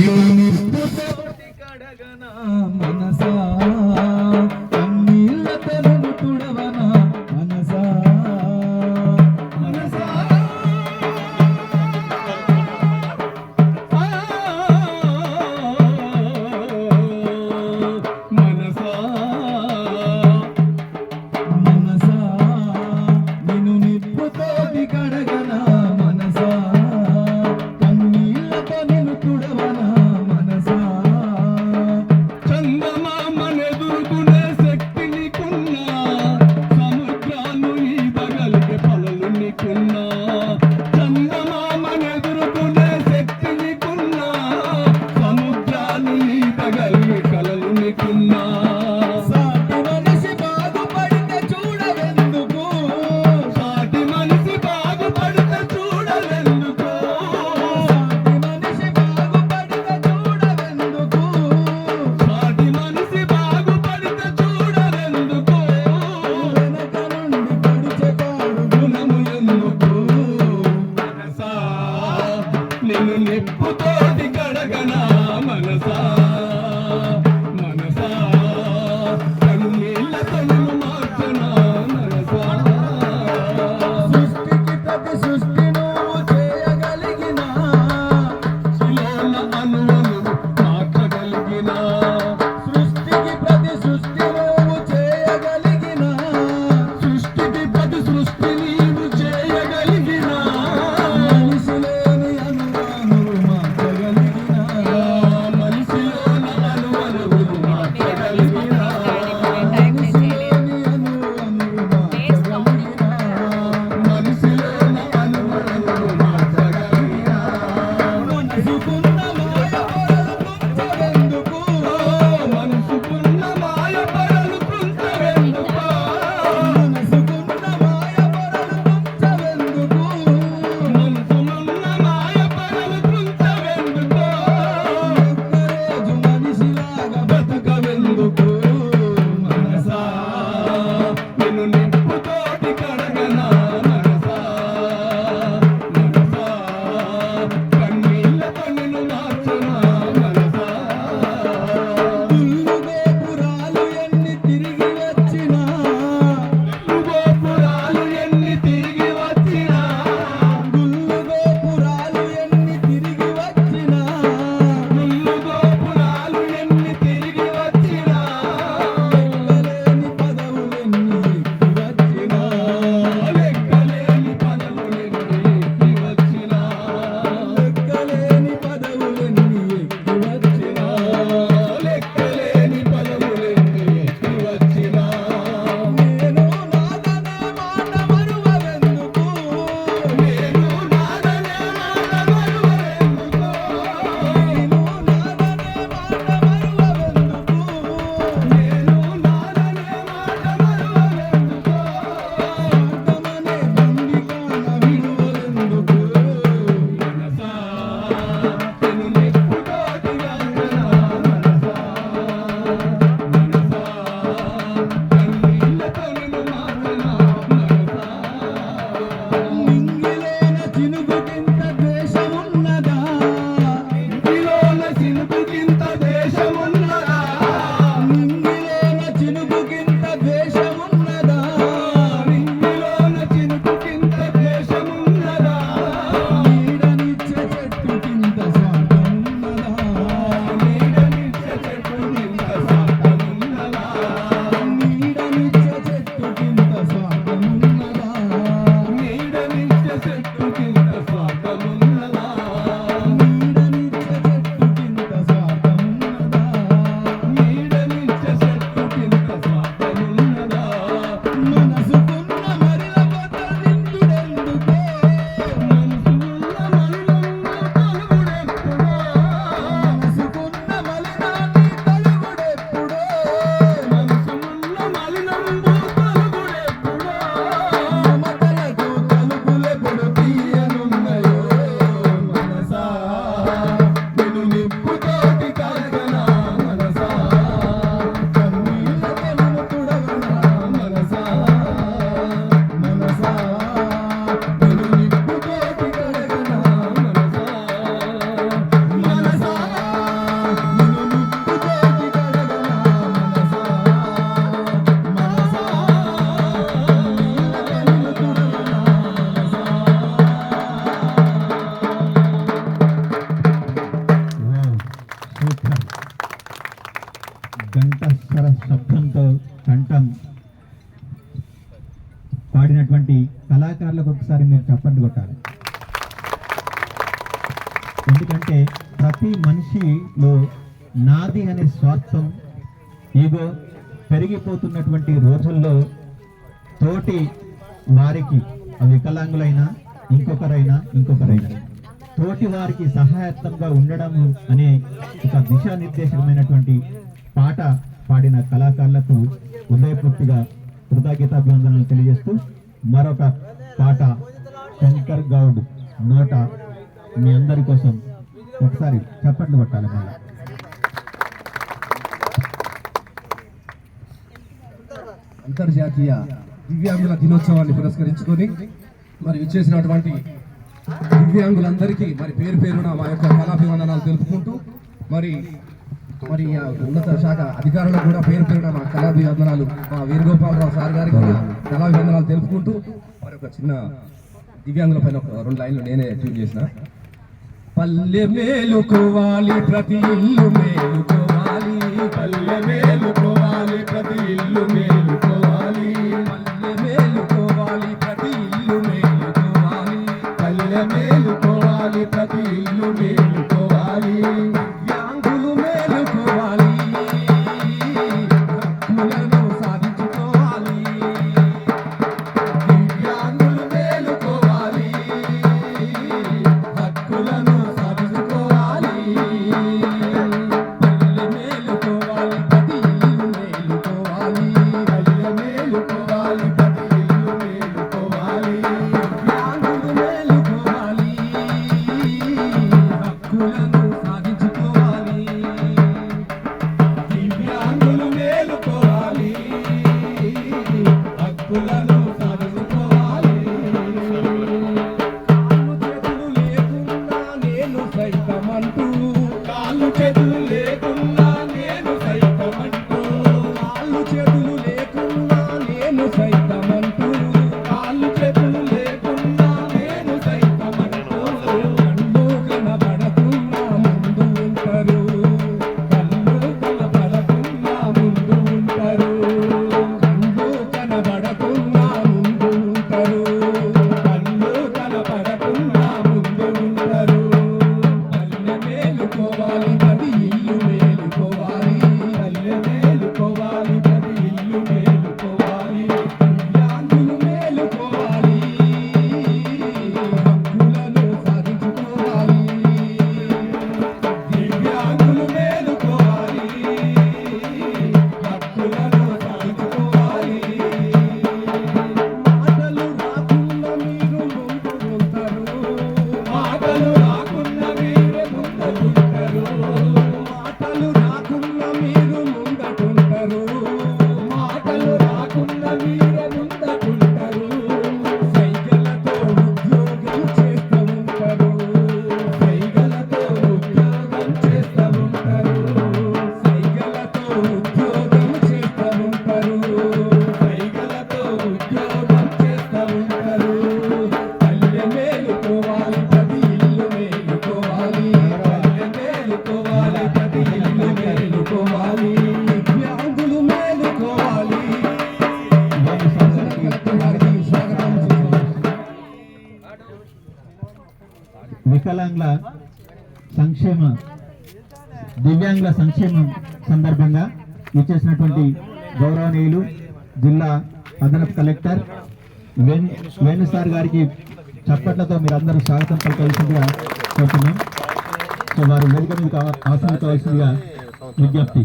నిప్పుతోటి కడగనా? அன்பின் புத்த looking wonderful. పాడినటువంటి కళాకారులకు ఒకసారి మీరు చప్పట్లు కొట్టాలి. ఎందుకంటే ప్రతి మనిషిలో నాది అనే స్వార్థం ఈగో పెరిగిపోతున్నటువంటి రోజుల్లో తోటి వారికి వికలాంగులైనా ఇంకొకరైనా ఇంకొకరైనా. తోటి వారికి సహాయత్వంగా ఉండడం అనే ఒక దిశానిర్దేశకమైనటువంటి పాట పాడిన కళాకారులకు హృదయపూర్తిగా కృతజ్ఞతాభివందనలు తెలియజేస్తూ మరొక పాట శంకర్ గౌడ్ నోట మీ అందరి కోసం ఒకసారి చప్పట్లు కొట్టాలి మళ్ళీ. అంతర్జాతీయ దివ్యాంగుల దినోత్సవాన్ని పురస్కరించుకొని మరి విచ్చేసినటువంటి దివ్యాంగులందరికీ మరి పేరు పేరున మా యొక్క కళాభివందనాలు తెలుపుకుంటూ మరి మరి ఉన్నత శాఖ అధికారులకు కూడా పేరు పేరున మా కళాభివందనాలు మా వేణుగోపాలరావు సార్ గారికి కూడా కళాభివందనాలు తెలుపుకుంటూ మరి ఒక చిన్న దివ్యాంగుల పైన ఒక రెండు లైన్లు నేనే ట్యూన్ చేసిన. పల్లె మేలుకోవాలి ప్రతి ఇల్లు మేలుకోవాలి. పల్లె మేలుకోవాలి ప్రతి ఇల్లు మేలు కాళ్ళు కాలు చెదులే వికలాంగుల సంక్షేమ దివ్యాంగుల సంక్షేమం సందర్భంగా ఇచ్చేసినటువంటి గౌరవనీయులు జిల్లా అదనపు కలెక్టర్ వేణు వేణు సార్ గారికి చప్పట్లతో మీరు అందరూ స్వాగతం పలకవలసిందిగా కోరుతున్నాం. సో వారు వేదిక మీద ఆసన కావాల్సిందిగా విజ్ఞప్తి.